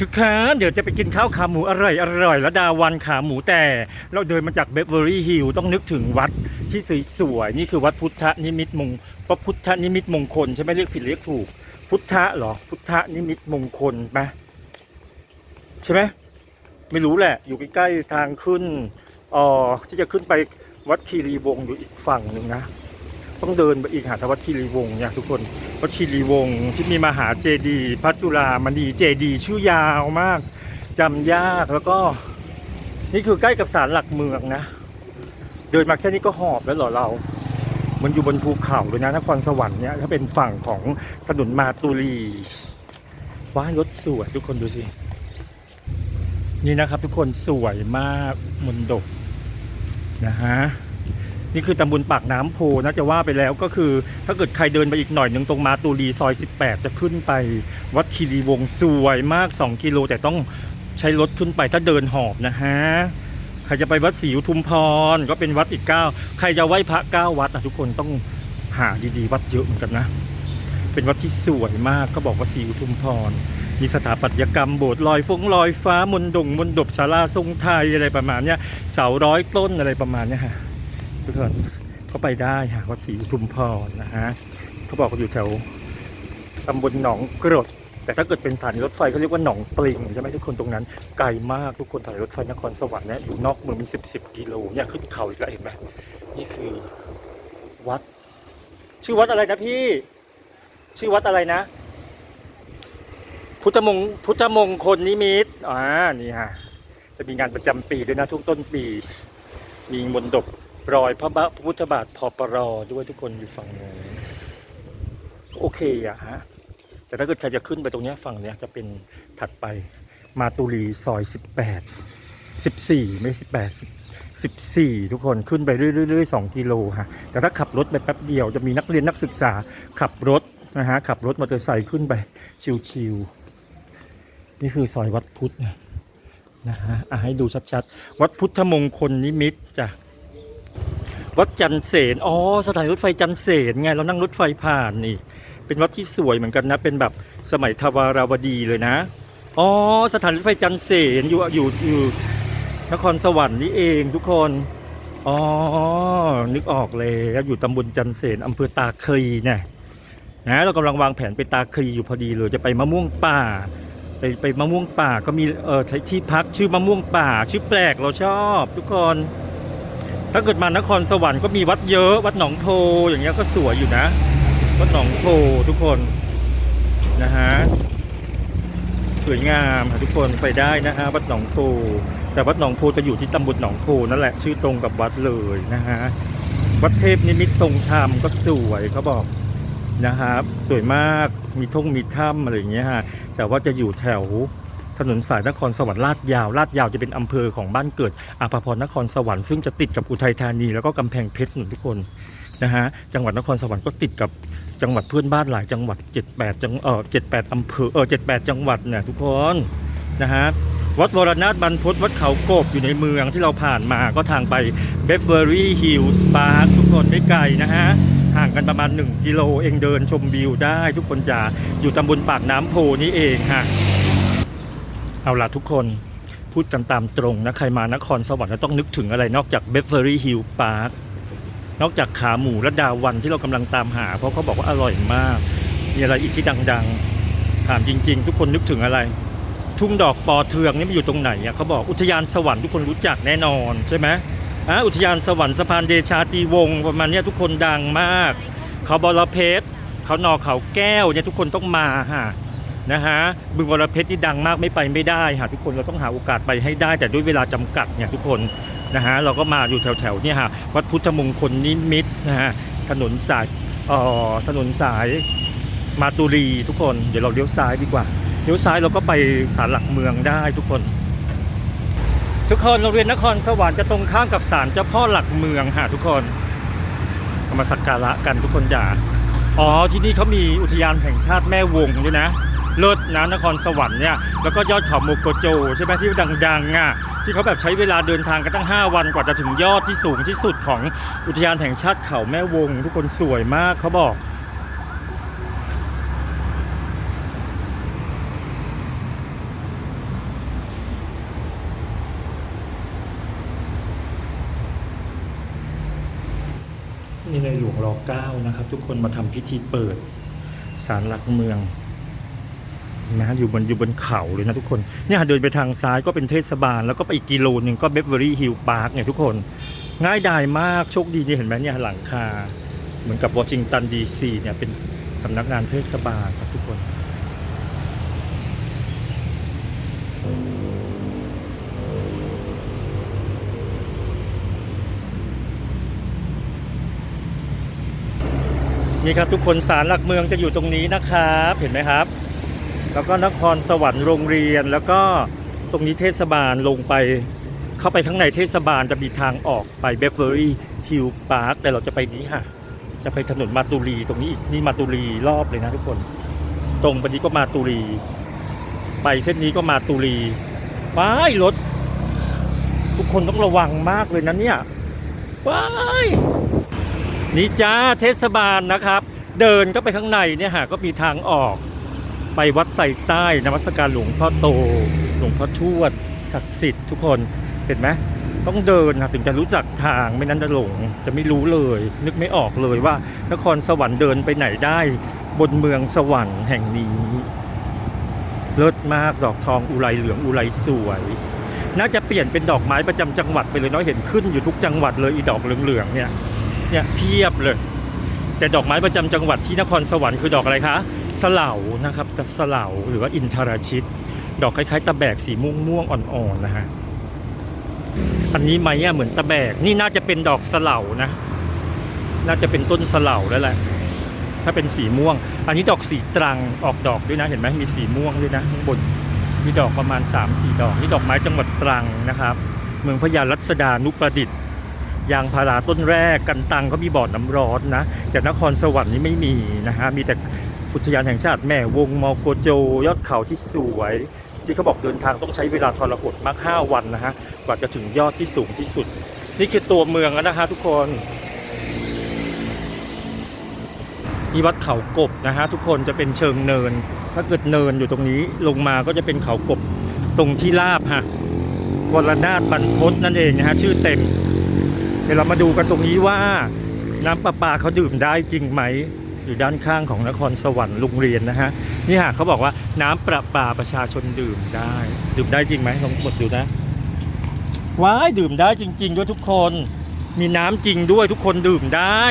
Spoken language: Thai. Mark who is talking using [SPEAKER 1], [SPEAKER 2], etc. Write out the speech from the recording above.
[SPEAKER 1] ทุกครั้งเดี๋ยวจะไปกินข้าวขาหมูอร่อยอร่อยแล้วดาวันขาหมูแต่ เราเดินมาจากเบเวอรี่ฮิลต้องนึกถึงวัดที่สวยๆนี่คือวัดพุทธนิมิตมงพระพุทธนิมิตมงคลใช่ไหมเรียกผิดเรียกถูก พุทธะหรอพุทธนิมิตมงคลไหมใช่ไหมไม่รู้แหละ อยู่ใกล้ๆทางขึ้นอ่อที่จะขึ้นไปวัดคีรีวงศ์อยู่อีกฝั่งหนึ่งนะ ต้องเดินไปอีกหาทวัดคีรีวงศ์เนี่ยทุกคนวัดคีรีวงศ์ที่มีมหาเจดีย์พระจุลามณีเจดีย์ชื่อยาวมากจำยากแล้วก็ นี่คือใกล้กับศาลหลักเมืองนะ เดินมาแค่นี้ก็หอบแล้วเหรอเรามันอยู่บนภูเขาเลยนะนครสวรรค์เนี่ยถ้าเป็นฝั่งของถนนมาตุลีว้ายรถสวยทุกคนดูสิ นี่นะครับทุกคนสวยมากมนดกนะฮะ นี่คือตำบลปากน้ำโพนะจะว่าไปแล้วก็คือ ถ้าเกิดใครเดินไปอีกหน่อยหนึ่งตรงมาตูรีซอย 18 จะขึ้นไป วัดคีรีวงสวยมาก 2 กิโลแต่ต้องใช้รถขึ้นไปถ้าเดินหอบนะฮะใครจะไปวัดศรีอุทุมพรก็เป็นวัดอีกเก้าใครจะไหว้พระเก้าวัดอะทุกคนต้องหาดีๆ วัดเยอะเหมือนกันนะ เป็นวัดที่สวยมากก็บอกว่าศรีอุทุมพรมีสถาปัตยกรรมโบสถ์ลอยฟงลอยฟ้ามนดงมนดบศาลาทรงไทยอะไรประมาณเนี้ยเสาร้อยต้นอะไรประมาณเนี้ยฮะ ทุกคนก็ไปได้ฮะวัดศรีอุทุมพรนะฮะเขาบอกว่าอยู่แถวตำบลหนองกรดแต่ถ้าเกิดเป็นสถานีรถไฟเขาเรียกว่าหนองปลิงใช่ไหมทุกคนตรงนั้นไกลมากทุกคนสถานีรถไฟนครสวรรค์เนี่ยอยู่นอกเมืองเป็นสิบสิบกิโลเนี่ยขึ้นเขาอีกแล้วเห็นไหมนี่คือวัด ชื่อวัดอะไรนะพี่ ชื่อวัดอะไรนะ พุทธมงพุทธมงคลนิมิตอ่านี่ฮะจะมีงานประจำปีด้วยนะทุกต้นปี มีมนดบ รอยพระพุทธบาทพอปรอด้วยทุกคนอยู่ฝั่งนู้นโอเคอะฮะแต่ถ้าเกิดใครจะขึ้นไปตรงนี้ฝั่งเนี้ยจะเป็นถัดไปมาตุลีซอย 18 14 ไม่ 18 14 ทุกคนขึ้นไปเรื่อยๆ2กิโลฮะแต่ถ้าขับรถไปแป๊บเดียวจะมีนักเรียนนักศึกษาขับรถนะฮะขับรถมอเตอร์ไซค์ขึ้นไปชิวๆนี่คือซอยวัดพุทธนะนะฮะอะให้ดูชัดๆ วัดพุทธมงคลนิมิตจ้ะ วัดจันเสนอ๋อสถานีรถไฟจันเสนไงเรานั่งรถไฟผ่านนี่ เป็นวัดที่สวยเหมือนกันนะ เป็นแบบสมัยทวาราวดีเลยนะอ๋อสถานีรถไฟจันเสนอยู่อยู่อยู่นครสวรรค์นี่เองทุกคนอ๋อนึกออกเลยอยู่ตำบลจันเสนอำเภอตาคลีเนี่ยนะเรากำลังวางแผนไปตาคลีอยู่พอดีเลยจะไปมะม่วงป่าไปไปมะม่วงป่าก็มีเออที่พักชื่อมะม่วงป่า ชื่อแปลกเราชอบ ทุกคน ถ้าเกิดมานครสวรรค์ก็มีวัดเยอะ วัดหนองโพอย่างเงี้ยก็สวยอยู่นะ วัดหนองโพทุกคนนะฮะสวยงามค่ะทุกคนไปได้นะฮะวัดหนองโพแต่วัดหนองโพจะอยู่ที่ตำบลหนองโพนั่นแหละชื่อตรงกับวัดเลยนะฮะวัดเทพนิมิตทรงธรรมก็สวยเขาบอกนะครับ สวยมากมีทุ่งมีถ้ำอะไรอย่างเงี้ยฮะแต่ว่าจะอยู่แถว ถนนสายนครสวรรค์ลาดยาวลาดยาวจะเป็นอำเภอของบ้านเกิดอาภพรนครสวรรค์ซึ่งจะติดกับอุทัยธานีแล้วก็กำแพงเพชรหนุนทุกคนนะฮะจังหวัดนครสวรรค์ก็ติดกับจังหวัดเพื่อนบ้านหลายจังหวัด 78จังเออ78อำเภอเออ78 จังหวัดเนี่ยทุกคนนะฮะวัดวรนาถบรรพตวัดเขาโกบอยู่ในเมืองที่เราผ่านมาก็ทางไปเบฟเวอรี่ฮิลส์ปาร์คทุกคนไม่ไกลนะฮะห่างกันประมาณ 1 กิโลเองเดินชมวิวได้ ทุกคนจะอยู่ตำบลปากน้ำโพนี่เองฮะ เอาล่ะทุกคนพูดกันตามตรงนะ ใครมานครสวรรค์ต้องนึกถึงอะไรนอกจากเบฟเ v อรี่ฮิลล์พาร์คนอกจากขาหมูและดาวันที่เรากำลังตามหา เพราะเขาบอกว่าอร่อยมาก มีอะไรอีกที่ดังๆ ถามจริง ๆ ทุกคนนึกถึงอะไร ทุ่งดอกปอเทืองนี่มันอยู่ตรงไหนอะเขาบอกอุทยานสวรรค์ทุกคนรู้จักแน่นอนใช่ไหมอะอุทยานสวรรค์สะพานเดชาตีวงประมาณนี้ทุกคนดังมาก เขาบอระเพ็ดเขานอเขาแก้วเนี่ยทุกคนต้องมาฮะ นะฮะบึงบรเพชรที่ดังมากไม่ไปไม่ได้หาทุกคนเราต้องหาโอกาสไปให้ได้ แต่ด้วยเวลาจำกัดเนี่ยทุกคนนะฮะเราก็มาอยู่แถวๆเนี่ยฮะวัดพุทธมงคลนิมิตนะฮะถนนสายเอ่อถนนสายมาตุรีทุกคนเดี๋ยวเราเลี้ยวซ้ายดีกว่าเลี้ยวซ้ายเราก็ไปศาลหลักเมืองได้ทุกคน ทุกคนโรงเรียนนครสวรรค์จะตรงข้ามกับศาลเจ้าพ่อหลักเมืองฮะทุกคนมาสักการะกันทุกคนจ๋าอ๋อที่นี่เขามีอุทยานแห่งชาติแม่วงด้วยนะ เลิศนะนครสวรรค์เนี่ยแล้วก็ยอดเขาโมโกโจใช่ไหมที่ดังๆอะที่เขาแบบใช้เวลาเดินทางกันตั้ง 5 วันกว่าจะถึงยอดที่สูงที่สุดของอุทยานแห่งชาติเขาแม่วง ทุกคนสวยมากเขาบอกนี่ในหลวงรอ9นะครับ ทุกคนมาทำพิธีเปิดศาลหลักเมือง นะอยู่บนอยู่บนเขาเลยนะทุกคนเนี่ยเดินไปทางซ้ายก็เป็นเทศบาล แล้วก็ไปอีกกิโลหนึ่งก็เบเวอรี่ฮิลพาร์คเนี่ยทุกคน ง่ายดายมากโชคดีนี่เห็นไหมเนี่ยหลังคา เหมือนกับวอชิงตันดีซีเนี่ยเป็นสำนักงานเทศบาลครับทุกคนนี่ครับทุกคนศาลหลักเมืองจะอยู่ตรงนี้นะครับ เห็นไหมครับ แล้วก็นครสวรรค์โรงเรียน แล้วก็ตรงนี้เทศบาลลงไป เข้าไปข้างในเทศบาลจะมีทางออกไปเบเวอรี่ฮิลพาร์คแต่เราจะไปนี้ค่ะ จะไปถนนมาตุรีตรงนี้อีกนี่มาตุรีรอบเลยนะทุกคน ตรงไปนี้ก็มาตุรี ไปเส้นนี้ก็มาตุรีว้ายรถ ทุกคนต้องระวังมากเลยนะเนี่ยว้ายนี่จ้าเทศบาลนะครับ เดินก็ไปข้างในเนี่ยฮะก็มีทางออก ไปวัดไส่ใต้นมัสการหลวงพ่อโต หลวงพ่อทวดศักดิ์สิทธิ์ทุกคนเห็นไหมต้องเดินนะถึงจะรู้จักทางไม่นั้นจะหลงจะไม่รู้เลย นึกไม่ออกเลยว่านครสวรรค์เดินไปไหนได้ บนเมืองสวรรค์แห่งนี้เลิศมากดอกทองอุไรเหลืองอุไรสวย น่าจะเปลี่ยนเป็นดอกไม้ประจำจังหวัดไปเลยเนาะเห็นขึ้นอยู่ทุกจังหวัดเลยอีดอกเหลืองๆเนี่ยเนี่ยเพียบเลย แต่ดอกไม้ประจำจังหวัดที่นครสวรรค์คือดอกอะไรคะ สลานะครับกัสลาหรือว่าอินทราชิต ดอกคล้ายๆตะแบกสีม่วงม่วงอ่อนๆนะฮะอันนี้ไหมอะเหมือนตะแบกนี่น่าจะเป็นดอกสลานะ น่าจะเป็นต้นสลาแล้วแหละถ้าเป็นสีม่วง อันนี้ดอกสีตรังออกดอกด้วยนะ เห็นไหมมีสีม่วงด้วยนะข้างบนมีดอกประมาณ 3 4 ดอกนี่ดอกไม้จังหวัดตรังนะครับ เมืองพญารัศดานุประดิษฐ์ยางพาราต้นแรกกันตังเขามีบ่อน้ำร้อนนะแต่นครสวรรค์นี่ไม่มีนะฮะมีแต่ อุทยานแห่งชาติแม่วงมอโกโจยอดเขาที่สวย ที่เขาบอกเดินทางต้องใช้เวลาทรหดมาก 5 วันนะฮะกว่าจะถึงยอดที่สูงที่สุด นี่คือตัวเมืองแล้วนะฮะทุกคนนี่วัดเขากบนะฮะทุกคนจะเป็นเชิงเนิน ถ้าเกิดเนินอยู่ตรงนี้ลงมาก็จะเป็นเขากบตรงที่ลาบฮะวรนาถบรรพตนั่นเองนะฮะชื่อเต็ม เดี๋ยวเรามาดูกันตรงนี้ว่าน้ำประปาเขาดื่มได้จริงไหม อยู่ด้านข้างของนครสวรรค์โรงเรียนนะฮะนี่ฮะเขาบอกว่าน้ำประปาประชาชนดื่มได้ ดื่มได้จริงไหมลองกดดูนะว้ายดื่มได้จริง ๆ ด้วยทุกคน มีน้ำจริงด้วยทุกคนดื่มได้